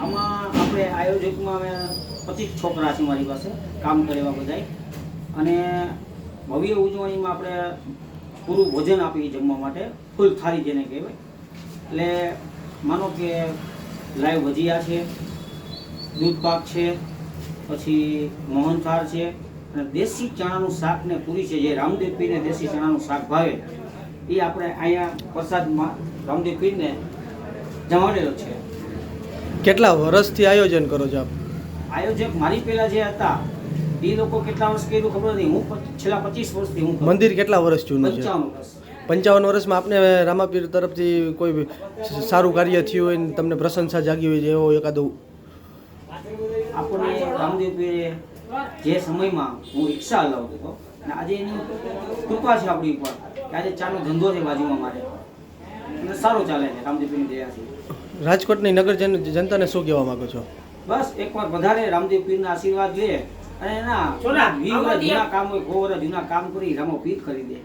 આમાં આપણે આયોજકમાં અમે પચીસ છોકરા છે મારી પાસે, કામ કરેવા બધાય. અને ભવ્ય ઉજવણીમાં આપણે પૂરું ભોજન આપીએ જમવા માટે, ફૂલ થાળી જેને કહેવાય. એટલે માનો કે લાઈવ ભજીયા છે, દૂધ પાક છે, પછી મોહનથાળ છે, અને દેશી ચણાનું શાક ને પૂરી છે, જે રામદેવ પીરને દેશી ચણાનું શાક ભાવે, એ આપણે અહીંયા પ્રસાદમાં રામદેવ પીરને જમાડેલો છે. કેટલા વર્ષથી આયોજન કરો છો આપ? આયોજક મારી પહેલા જે હતા એ લોકો કેટલા વર્ષ કર્યું ખબર નથી હું છેલ્લા પચીસ વર્ષથી હું મંદિર કેટલા વર્ષ જૂનું છે? પંચાવન વર્ષમાં આપને રામાપીર તરફથી કોઈ સારું કાર્ય થયું હોય ને તમને પ્રશંસા જાગી હોય છે એવો એકાદો આપણને રામદેવપીરે જે સમયમાં હું રિક્ષા હલાવતો હતો અને આજે એની કૃપા છે આપણી ઉપર કે આજે ચાનો ધંધો છે બાજુમાં મારે. સારો ચાલે છે પીરની દયાથી. રાજકોટની નગર જન- જનતાને શું કહેવા માંગો છો? બસ એકવાર વધારે રામદેવ પીરના આશીર્વાદ લે અને એના જૂના કામ હોય સો વર્ષ જૂના કામ કરી રામો પીર કરી દે